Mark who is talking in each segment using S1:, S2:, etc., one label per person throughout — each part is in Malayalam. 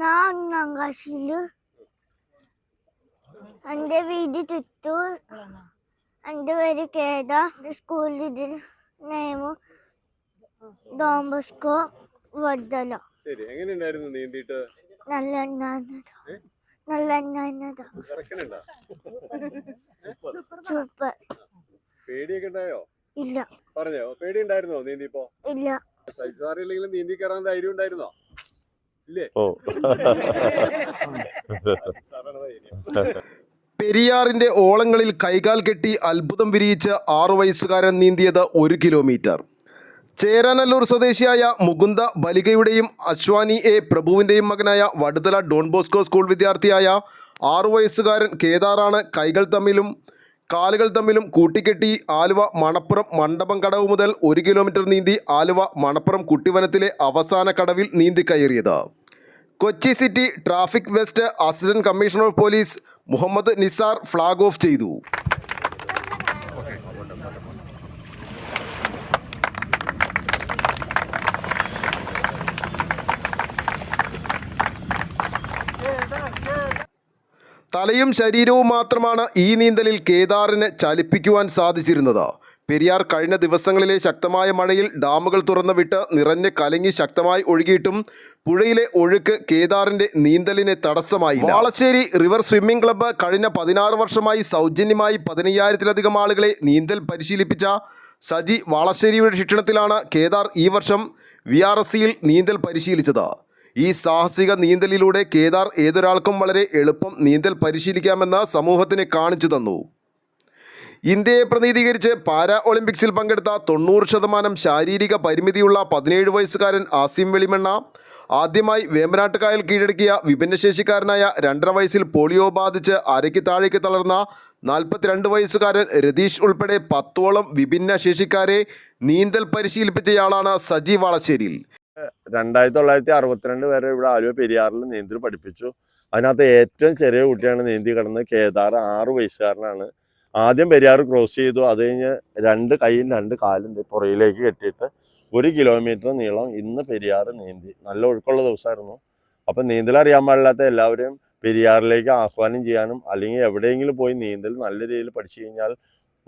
S1: ഞാൻ ക്ലാസ്സിൽ എന്റെ വീട് ചുറ്റൂർ. എന്റെ പേര് കേദ. സ്കൂളിൽ നെയ്മു. ഡോംബസ്കോ വഡ്ഡല
S2: ശരി എങ്ങനെയുണ്ടായിരുന്നു നീന്തിയിട്ട്?
S1: നല്ല ഉണ്ടായിരുന്നതാ നല്ല ഉണ്ടായിരുന്നതാ സൂപ്പർ.
S2: പേടിയൊക്കെ ഉണ്ടായോ?
S1: ഇല്ല.
S2: പറഞ്ഞോ പേടി ഉണ്ടായിരുന്നോ നീന്തിപ്പോ
S1: ഇല്ല
S2: സൈസാറില്ലെങ്കിലും നീന്തി കയറാൻ ധൈര്യം ഉണ്ടായിരുന്നോ?
S3: ഓ.
S4: പെരിയാറിന്റെ ഓളങ്ങളിൽ കൈകാൽ കെട്ടി അത്ഭുതം വിരിയിച്ച് ആറു വയസ്സുകാരൻ നീന്തിയത് ഒരു കിലോമീറ്റർ. ചേരാനല്ലൂർ സ്വദേശിയായ മുകുന്ദ ബലികയുടെയും അശ്വാനി എ പ്രഭുവിന്റെയും മകനായ വടുതല ഡോൺ ബോസ്കോ സ്കൂൾ വിദ്യാർത്ഥിയായ ആറു വയസ്സുകാരൻ കേദാറാണ് കൈകൾ തമ്മിലും കാലുകൾ തമ്മിലും കൂട്ടിക്കെട്ടി ആലുവ മണപ്പുറം മണ്ഡപം കടവ് മുതൽ ഒരു കിലോമീറ്റർ നീന്തി ആലുവ മണപ്പുറം കുട്ടിവനത്തിലെ അവസാന കടവിൽ നീന്തി കയറിയത്. Kochi city traffic west assistant commissioner of police Muhammad Nisar flag off ചെയ്തു. തലയും ശരീരവും മാത്രമാണ് ഈ നീന്തലിൽ കേദാറിന് ചലിപ്പിക്കുവാൻ സാധിച്ചിരുന്നത്. പെരിയാർ കഴിഞ്ഞ ദിവസങ്ങളിലെ ശക്തമായ മഴയിൽ ഡാമുകൾ തുറന്നു വിട്ട് നിറഞ്ഞ് കലങ്ങി ശക്തമായി ഒഴുകിയിട്ടും പുഴയിലെ ഒഴുക്ക് കേദാറിന്റെ നീന്തലിന് തടസ്സമായി വാളശ്ശേരി റിവർ സ്വിമ്മിംഗ് ക്ലബ്ബ് കഴിഞ്ഞ പതിനാറ് വർഷമായി സൗജന്യമായി പതിനയ്യായിരത്തിലധികം ആളുകളെ നീന്തൽ പരിശീലിപ്പിച്ച സജി വാളശ്ശേരിയുടെ ശിക്ഷണത്തിലാണ് കേദാർ ഈ വർഷം വി നീന്തൽ പരിശീലിച്ചത്. ഈ സാഹസിക നീന്തലിലൂടെ കേദാർ ഏതൊരാൾക്കും വളരെ എളുപ്പം നീന്തൽ പരിശീലിക്കാമെന്ന് സമൂഹത്തിന് കാണിച്ചു തന്നു. ഇന്ത്യയെ പ്രതിനിധീകരിച്ച് പാരാ ഒളിമ്പിക്സിൽ പങ്കെടുത്ത തൊണ്ണൂറ് ശതമാനം ശാരീരിക പരിമിതിയുള്ള പതിനേഴ് വയസ്സുകാരൻ ആസിം വെളിമണ്ണ ആദ്യമായി വേമ്പനാട്ടുകായൽ കീഴടക്കിയ വിഭിന്നശേഷിക്കാരനായ രണ്ടര വയസ്സിൽ പോളിയോ ബാധിച്ച് അരയ്ക്ക് താഴേക്ക് തളർന്ന നാൽപ്പത്തിരണ്ട് വയസ്സുകാരൻ രതീഷ് ഉൾപ്പെടെ പത്തോളം വിഭിന്ന ശേഷിക്കാരെ നീന്തൽ പരിശീലിപ്പിച്ചയാളാണ് സജി വളശ്ശേരിയിൽ.
S3: രണ്ടായിരത്തി തൊള്ളായിരത്തി അറുപത്തിരണ്ട് വരെ ഇവിടെ ആലുവ പെരിയാറിൽ നീന്തൽ പഠിപ്പിച്ചു. അതിനകത്ത് ഏറ്റവും ചെറിയ കുട്ടിയാണ് നീന്തി കിടന്നത് കേദാർ. ആറ് വയസ്സുകാരനാണ്. ആദ്യം പെരിയാർ ക്രോസ് ചെയ്തു. അത് കഴിഞ്ഞ് രണ്ട് കൈയും രണ്ട് കാലും പുറയിലേക്ക് കെട്ടിയിട്ട് ഒരു കിലോമീറ്റർ നീളം ഇന്ന് പെരിയാർ നീന്തി. നല്ല ഒഴുക്കുള്ള ദിവസമായിരുന്നു. അപ്പം നീന്തൽ അറിയാൻ പാടില്ലാത്ത എല്ലാവരും പെരിയാറിലേക്ക് ആഹ്വാനം ചെയ്യാനും അല്ലെങ്കിൽ എവിടെയെങ്കിലും പോയി നീന്തൽ നല്ല രീതിയിൽ പഠിച്ചു കഴിഞ്ഞാൽ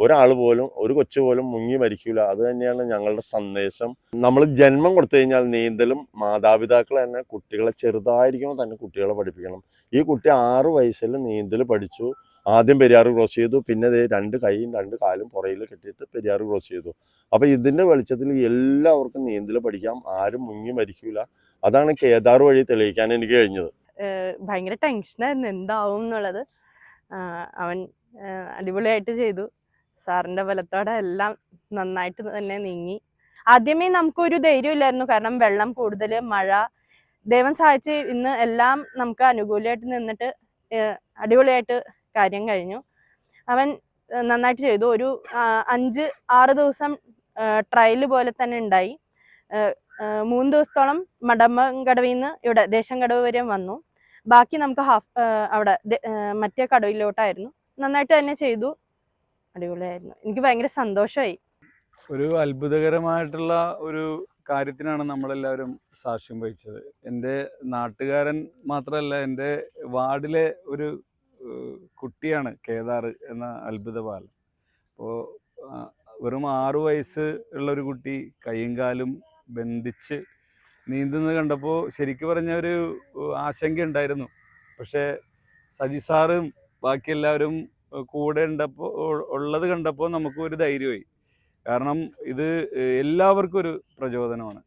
S3: ഒരാൾ പോലും ഒരു കൊച്ചു പോലും മുങ്ങി മരിക്കില്ല അത് തന്നെയാണ് ഞങ്ങളുടെ സന്ദേശം. നമ്മൾ ജന്മം കൊടുത്തു കഴിഞ്ഞാൽ നീന്തലും മാതാപിതാക്കൾ തന്നെ കുട്ടികളെ ചെറുതായിരിക്കുമ്പോൾ തന്നെ കുട്ടികളെ പഠിപ്പിക്കണം. ഈ കുട്ടി ആറ് വയസ്സിൽ നീന്തൽ പഠിച്ചു. ആദ്യം പെരിയാർ ക്രോസ് ചെയ്തു. പിന്നെ രണ്ട് കൈയും രണ്ട് കാലും പുറയിൽ കെട്ടിയിട്ട് പെരിയാർ ക്രോസ് ചെയ്തു. അപ്പോൾ ഇതിന്റെ വെളിച്ചത്തിൽ എല്ലാവർക്കും നീന്തൽ പഠിക്കാം. ആരും മുങ്ങി മരിക്കില്ല അതാണ് കേദാർ വഴി തെളിയിക്കാൻ എനിക്ക് കഴിഞ്ഞത്.
S5: ഭയങ്കര ടെൻഷനായിരുന്നു എന്താവും എന്നുള്ളത്. അവൻ അടിപൊളിയായിട്ട് ചെയ്തു. സാറിന്റെ ബലത്തോടെ എല്ലാം നന്നായിട്ട് തന്നെ നീങ്ങി. ആദ്യമേ നമുക്കൊരു ധൈര്യം ഇല്ലായിരുന്നു. കാരണം വെള്ളം കൂടുതൽ മഴ ദൈവം സഹായിച്ച് ഇന്ന് എല്ലാം നമുക്ക് അനുകൂലമായിട്ട് നിന്നിട്ട് അടിപൊളിയായിട്ട് കാര്യം കഴിഞ്ഞു. അവൻ നന്നായിട്ട് ചെയ്തു. ഒരു അഞ്ച് ആറ് ദിവസം ട്രയൽ പോലെ തന്നെ ഉണ്ടായി. മൂന്ന് ദിവസത്തോളം മടമ്പങ്കടവിൽ നിന്ന് ഇവിടെ ദേശം കടവ് വരെ വന്നു. ബാക്കി നമുക്ക് ഹാഫ് അവിടെ മറ്റേ കടവിലോട്ടായിരുന്നു. നന്നായിട്ട് തന്നെ ചെയ്തു. അടിപൊളിയായിരുന്നു. എനിക്ക് ഭയങ്കര സന്തോഷമായി
S6: ഒരു അത്ഭുതകരമായിട്ടുള്ള ഒരു കാര്യത്തിനാണ് നമ്മളെല്ലാവരും സാക്ഷ്യം വഹിച്ചത്. എന്റെ നാട്ടുകാരൻ മാത്രമല്ല എന്റെ വാർഡിലെ ഒരു കുട്ടിയാണ് കേദാർ എന്ന അത്ഭുത ബാലൻ. അപ്പോൾ വെറും ആറു വയസ്സ് ഉള്ള ഒരു കുട്ടി കൈയും കാലും ബന്ധിച്ച് നീന്തുന്നത് കണ്ടപ്പോൾ ശരിക്കും പറഞ്ഞ ഒരു ആശങ്ക ഉണ്ടായിരുന്നു പക്ഷേ സജി സാറും ബാക്കി എല്ലാവരും കൂടെ ഉണ്ടപ്പോൾ ഉള്ളത് കണ്ടപ്പോൾ നമുക്ക് ഒരു ധൈര്യമായി. കാരണം ഇത് എല്ലാവർക്കും ഒരു പ്രചോദനമാണ്.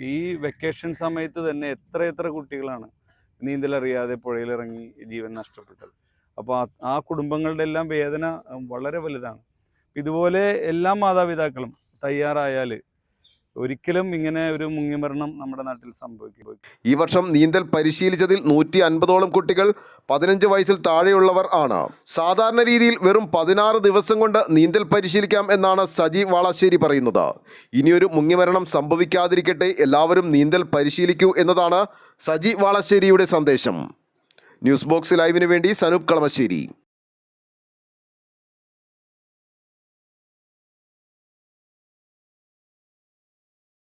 S6: ഈ വെക്കേഷൻ സമയത്ത് തന്നെ എത്ര എത്ര കുട്ടികളാണ് നീന്തലറിയാതെ പുഴയിലിറങ്ങി ജീവൻ നഷ്ടപ്പെട്ടത്. അപ്പോൾ ആ- കുടുംബങ്ങളുടെ എല്ലാം വേദന വളരെ വലുതാണ്. ഇതുപോലെ എല്ലാ മാതാപിതാക്കളും തയ്യാറായാൽ ഒരിക്കലും ഇങ്ങനെ ഒരു മുങ്ങിമരണം നമ്മുടെ നാട്ടിൽ സംഭവിക്കും
S4: ഈ വർഷം നീന്തൽ പരിശീലിച്ചതിൽ നൂറ്റി അൻപതോളം കുട്ടികൾ പതിനഞ്ച് വയസ്സിൽ താഴെയുള്ളവർ ആണ്. സാധാരണ രീതിയിൽ വെറും പതിനാറ് ദിവസം കൊണ്ട് നീന്തൽ പരിശീലിക്കാം എന്നാണ് സജി വാളശ്ശേരി പറയുന്നത്. ഇനിയൊരു മുങ്ങിമരണം സംഭവിക്കാതിരിക്കട്ടെ എല്ലാവരും നീന്തൽ പരിശീലിക്കൂ എന്നതാണ് സജി വാളശ്ശേരിയുടെ സന്ദേശം. ന്യൂസ് ബോക്സ് ലൈവിന് വേണ്ടി സനൂപ് കളമശ്ശേരി.